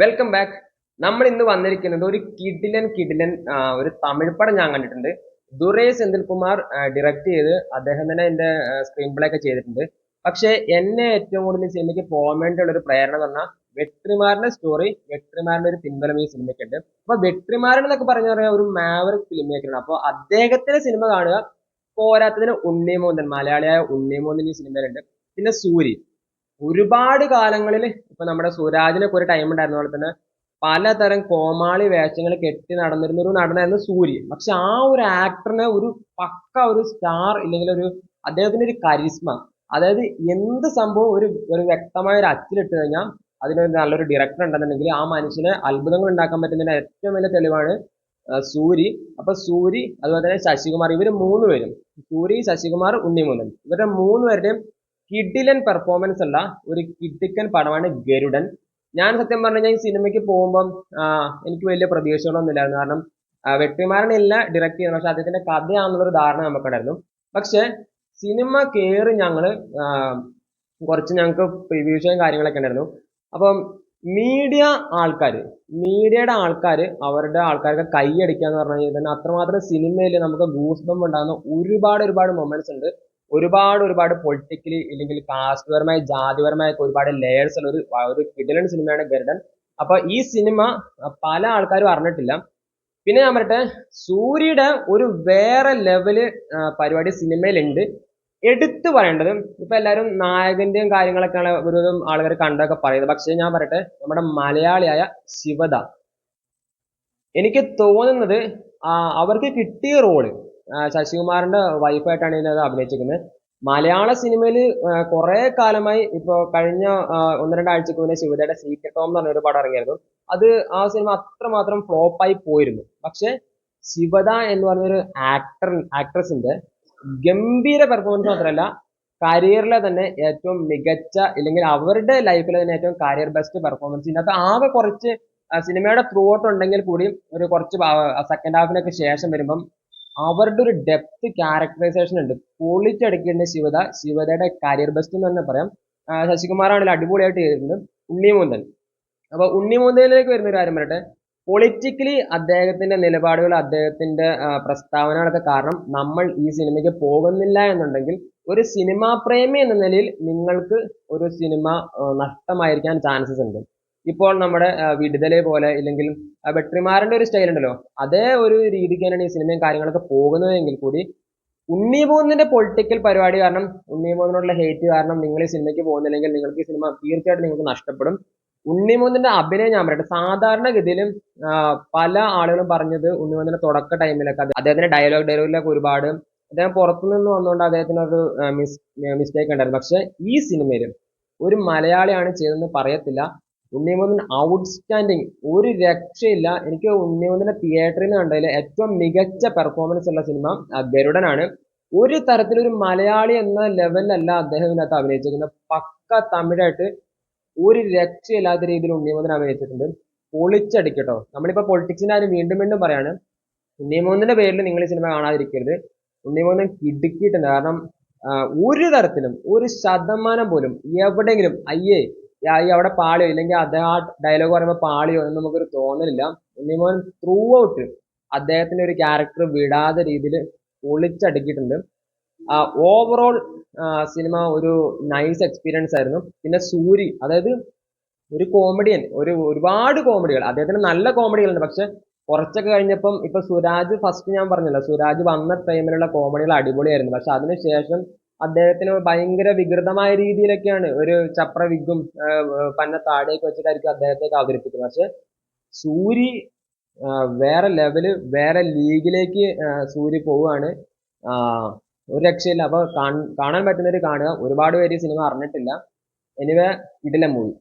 Welcome back നമ്മൾ ഇന്ന് വന്നിരിക്കുന്നത് ഒരു കിഡിലൻ കിഡിലൻ ഒരു തമിഴ് പടം ഞാൻ കണ്ടിട്ടുണ്ട്. ദുരേ സെന്തിൽകുമാർ ഡയറക്റ്റ് ചെയ്ത് അദ്ദേഹം തന്നെ എന്റെ സ്ക്രീൻ പ്ലേ ഒക്കെ ചെയ്തിട്ടുണ്ട്. പക്ഷെ എന്നെ ഏറ്റവും കൂടുതൽ സിനിമയ്ക്ക് പോകാൻ വേണ്ടിയുള്ള ഒരു പ്രേരണ എന്ന് പറഞ്ഞാൽ സ്റ്റോറി വെട്രിമാറിന്റെ ഒരു പിൻബലം ഈ സിനിമയ്ക്ക് ഉണ്ട്. അപ്പൊ വെട്രിമാരൻ എന്നൊക്കെ പറഞ്ഞു ഒരു മാവറിക് ഫിലിം മേക്കറാണ് അപ്പോൾ അദ്ദേഹത്തിന്റെ സിനിമ കാണുക പോരാത്തതിന് ഉണ്ണിമോന്തൻ മലയാളിയായ ഉണ്ണിമോന്തൻ ഈ സിനിമയിലുണ്ട് പിന്നെ സൂരി. ഒരുപാട് കാലങ്ങളിൽ ഇപ്പൊ നമ്മുടെ സുരാജിനൊക്കെ ഒരു ടൈം ഉണ്ടായിരുന്ന പോലെ തന്നെ പലതരം കോമാളി വേഷങ്ങൾ കെട്ടി നടന്നിരുന്ന ഒരു നടനായിരുന്നു സൂര്യൻ. പക്ഷെ ആ ഒരു ആക്ടറിനെ ഒരു പക്ക ഒരു സ്റ്റാർ ഇല്ലെങ്കിൽ ഒരു അദ്ദേഹത്തിന്റെ ഒരു കരിസ്മ അതായത് എന്ത് സംഭവം ഒരു ഒരു വ്യക്തമായ ഒരു അച്ചിലിട്ട് കഴിഞ്ഞാൽ അതിനൊരു നല്ലൊരു ഡയറക്ടർ ഉണ്ടെന്നുണ്ടെങ്കിൽ ആ മനുഷ്യന് അത്ഭുതങ്ങൾ ഉണ്ടാക്കാൻ പറ്റുന്നതിന്റെ ഏറ്റവും വലിയ തെളിവാണ് സൂരി. അപ്പൊ സൂരി അതുപോലെ തന്നെ ശശികുമാർ ഇവർ മൂന്ന് പേരും. സൂരി ശശികുമാർ ഉണ്ണിമൂലൻ ഇവരുടെ മൂന്ന് പേരുടെയും കിഡിലൻ പെർഫോമൻസ് ഉള്ള ഒരു കിഡിക്കൻ പടമാണ് ഗരുഡൻ. ഞാൻ സത്യം പറഞ്ഞു കഴിഞ്ഞാൽ ഈ സിനിമയ്ക്ക് പോകുമ്പം എനിക്ക് വലിയ പ്രതീക്ഷകളൊന്നും ഇല്ലായിരുന്നു കാരണം വെട്ടിമാരനല്ല ഡയറക്റ്റ് ചെയ്യുന്നത് പക്ഷെ അദ്ദേഹത്തിന്റെ കഥയാണെന്നുള്ളൊരു ധാരണ നമുക്കുണ്ടായിരുന്നു. പക്ഷെ സിനിമ കയറി ഞങ്ങൾ കുറച്ച് ഞങ്ങൾക്ക് പ്രിവ്യൂഷനും കാര്യങ്ങളൊക്കെ ഉണ്ടായിരുന്നു. അപ്പം മീഡിയ ആൾക്കാർ മീഡിയയുടെ ആൾക്കാർ അവരുടെ ആൾക്കാർക്ക് കൈയടിക്കുക എന്ന് പറഞ്ഞു കഴിഞ്ഞാൽ തന്നെ അത്രമാത്രം സിനിമയിൽ നമുക്ക് ഗൂസ്ബം ഉണ്ടാകുന്ന ഒരുപാട് ഒരുപാട് മൊമെന്റ്സ് ഉണ്ട്. ഒരുപാട് ഒരുപാട് പൊളിറ്റിക്കലി ഇല്ലെങ്കിൽ കാസ്റ്റ് പരമായി ജാതിപരമായ ഒരുപാട് ലെയേഴ്സ് ഉള്ള ഒരു ഒരു കിടിലൻ സിനിമയാണ് ഗരുഡൻ. അപ്പൊ ഈ സിനിമ പല ആൾക്കാരും അറിഞ്ഞിട്ടില്ല. പിന്നെ ഞാൻ പറയട്ടെ സൂര്യയുടെ ഒരു വേറെ ലെവൽ പരിപാടി സിനിമയിലുണ്ട്. എടുത്തു പറയേണ്ടത് ഇപ്പൊ എല്ലാവരും നായകന്റെയും കാര്യങ്ങളൊക്കെയാണ് ഒരുവിധം ആളുകൾ കണ്ടൊക്കെ പറയുന്നത്. പക്ഷെ ഞാൻ പറയട്ടെ നമ്മുടെ മലയാളിയായ ശിവദ. എനിക്ക് തോന്നുന്നത് അവർക്ക് കിട്ടിയ റോൾ ശശികുമാറിന്റെ വൈഫായിട്ടാണ് ഇതിനകത്ത് അഭിനയിച്ചിരിക്കുന്നത്. മലയാള സിനിമയിൽ കുറെ കാലമായി ഇപ്പൊ കഴിഞ്ഞ ഒന്ന് രണ്ടാഴ്ചക്ക് മുന്നേ ശിവദയുടെ സീക്രട്ട് ഹോം എന്ന് പറഞ്ഞ ഒരു പടം ഇറങ്ങിയായിരുന്നു. അത് ആ സിനിമ അത്രമാത്രം ഫ്ലോപ്പായി പോയിരുന്നു. പക്ഷെ ശിവദ എന്ന് പറഞ്ഞൊരു ആക്ടർ ആക്ട്രസിന്റെ ഗംഭീര പെർഫോമൻസ് മാത്രമല്ല കരിയറിലെ തന്നെ ഏറ്റവും മികച്ച ഇല്ലെങ്കിൽ അവരുടെ ലൈഫിലെ തന്നെ ഏറ്റവും കരിയർ ബെസ്റ്റ് പെർഫോമൻസ് ഇതിനകത്ത് ആകെ കുറച്ച് സിനിമയുടെ ത്രൂ ഔട്ട് ഉണ്ടെങ്കിൽ കൂടിയും ഒരു കുറച്ച് സെക്കൻഡ് ഹാഫിനൊക്കെ ശേഷം വരുമ്പം അവരുടെ ഒരു ഡെപ്ത് ക്യാരക്ടറൈസേഷൻ ഉണ്ട്. പൊളിച്ചടുക്കിയിട്ടുണ്ട് ശിവദ ശിവദയുടെ കരിയർ ബെസ്റ്റ് എന്ന് തന്നെ പറയാം. ശശികുമാറാണെങ്കിൽ അടിപൊളിയായിട്ട് ചെയ്തിട്ടുണ്ട്. ഉണ്ണിമൂന്തൻ അപ്പൊ ഉണ്ണിമൂന്തലിലേക്ക് വരുന്ന ഒരു കാര്യം പറയട്ടെ. പൊളിറ്റിക്കലി അദ്ദേഹത്തിന്റെ നിലപാടുകൾ അദ്ദേഹത്തിന്റെ പ്രസ്താവനകളൊക്കെ കാരണം നമ്മൾ ഈ സിനിമയ്ക്ക് പോകുന്നില്ല എന്നുണ്ടെങ്കിൽ ഒരു സിനിമാ പ്രേമി എന്ന നിലയിൽ നിങ്ങൾക്ക് ഒരു സിനിമ നഷ്ടമായിരിക്കാൻ ചാൻസസ് ഉണ്ട്. ഇപ്പോൾ നമ്മുടെ വിടുതലെ പോലെ ഇല്ലെങ്കിൽ വെട്ടിമാരന്റെ ഒരു സ്റ്റൈൽ ഉണ്ടല്ലോ. അതേ ഒരു രീതിക്ക് തന്നെയാണ് ഈ സിനിമയും കാര്യങ്ങളൊക്കെ പോകുന്നതെങ്കിൽ കൂടി ഉണ്ണിമൂന്നിന്റെ പൊളിറ്റിക്കൽ പരിപാടി കാരണം ഉണ്ണിമൂന്നിനോടുള്ള ഹേറ്റ് കാരണം നിങ്ങൾ ഈ സിനിമയ്ക്ക് പോകുന്നില്ലെങ്കിൽ നിങ്ങൾക്ക് ഈ സിനിമ തീർച്ചയായിട്ടും നിങ്ങൾക്ക് നഷ്ടപ്പെടും. ഉണ്ണിമൂന്നിന്റെ അഭിനയം ഞാൻ പറയട്ടെ സാധാരണഗതിയിലും പല ആളുകളും പറഞ്ഞത് ഉണ്ണിമൂന്നിന്റെ തുടക്ക ടൈമിലൊക്കെ അദ്ദേഹത്തിന്റെ ഡയലോഗ് ഡയലോഗിലൊക്കെ ഒരുപാട് അദ്ദേഹം പുറത്തുനിന്ന് വന്നുകൊണ്ട് അദ്ദേഹത്തിന് ഒരു മിസ് മിസ്റ്റേക്ക് ഉണ്ടായിരുന്നു. പക്ഷെ ഈ സിനിമയിലും ഒരു മലയാളിയാണ് ചെയ്തതെന്ന് പറയത്തില്ല. ഉണ്ണിമൂന്നൻ ഔട്ട്സ്റ്റാൻഡിങ് ഒരു രക്ഷയില്ല. എനിക്ക് ഉണ്ണിമൂന്നിന്റെ തിയേറ്ററിൽ നിന്ന് കണ്ടതിൽ ഏറ്റവും മികച്ച പെർഫോമൻസ് ഉള്ള സിനിമ ഗരുഡനാണ്. ഒരു തരത്തിലൊരു മലയാളി എന്ന ലെവലിലല്ല അദ്ദേഹം ഇതിനകത്ത് അഭിനയിച്ചിരിക്കുന്നത്. പക്ക തമിഴായിട്ട് ഒരു രക്ഷയില്ലാത്ത രീതിയിൽ ഉണ്ണിമൂന്നൻ അഭിനയിച്ചിട്ടുണ്ട്. പൊളിച്ചടിക്കട്ടോ. നമ്മളിപ്പോൾ പൊളിറ്റിക്സിന്റെ കാര്യം വീണ്ടും വീണ്ടും പറയാണ് ഉണ്ണിമൂന്നിന്റെ പേരിൽ നിങ്ങൾ ഈ സിനിമ കാണാതിരിക്കരുത്. ഉണ്ണിമൂന്നൻ കിടുക്കിയിട്ടുണ്ട് കാരണം ഒരു തരത്തിലും ഒരു ശതമാനം പോലും എവിടെയെങ്കിലും അയ്യേ ഈ അവിടെ പാളിയോ ഇല്ലെങ്കിൽ അദ്ദേഹം ആ ഡയലോഗ് പറയുമ്പോൾ പാളിയോ എന്ന് നമുക്കൊരു തോന്നലില്ല. ഉണ്ണിമോൻ ത്രൂ ഔട്ട് അദ്ദേഹത്തിന്റെ ഒരു ക്യാരക്ടർ വിടാതെ രീതിയിൽ പൊളിച്ചടുക്കിയിട്ടുണ്ട് ഓവറോൾ സിനിമ ഒരു നൈസ് എക്സ്പീരിയൻസ് ആയിരുന്നു. പിന്നെ സൂരി അതായത് ഒരു കോമഡിയൻ ഒരു ഒരുപാട് കോമഡികൾ അദ്ദേഹത്തിന് നല്ല കോമഡികളുണ്ട് പക്ഷെ കുറച്ചൊക്കെ കഴിഞ്ഞപ്പം ഇപ്പൊ സുരാജ് ഫസ്റ്റ് ഞാൻ പറഞ്ഞല്ലോ സുരാജ് വന്ന ടൈമിലുള്ള കോമഡികൾ അടിപൊളിയായിരുന്നു. പക്ഷെ അതിനുശേഷം അദ്ദേഹത്തിന് ഭയങ്കര വികൃതമായ രീതിയിലൊക്കെയാണ് ഒരു ചപ്ര വിഗും പന്ന താടിയൊക്കെ വെച്ചിട്ടായിരിക്കും അദ്ദേഹത്തെ അവതരിപ്പിക്കുന്നത്. പക്ഷെ സൂരി വേറെ ലെവൽ വേറെ ലീഗിലേക്ക് സൂര്യ പോവുകയാണ്. ഒരു രക്ഷയില്ല. അപ്പൊ കാണാൻ പറ്റുന്നവര് കാണുക. ഒരുപാട് പേര് സിനിമ അറിഞ്ഞിട്ടില്ല. എനിവേ ഇതിലെ മൂവി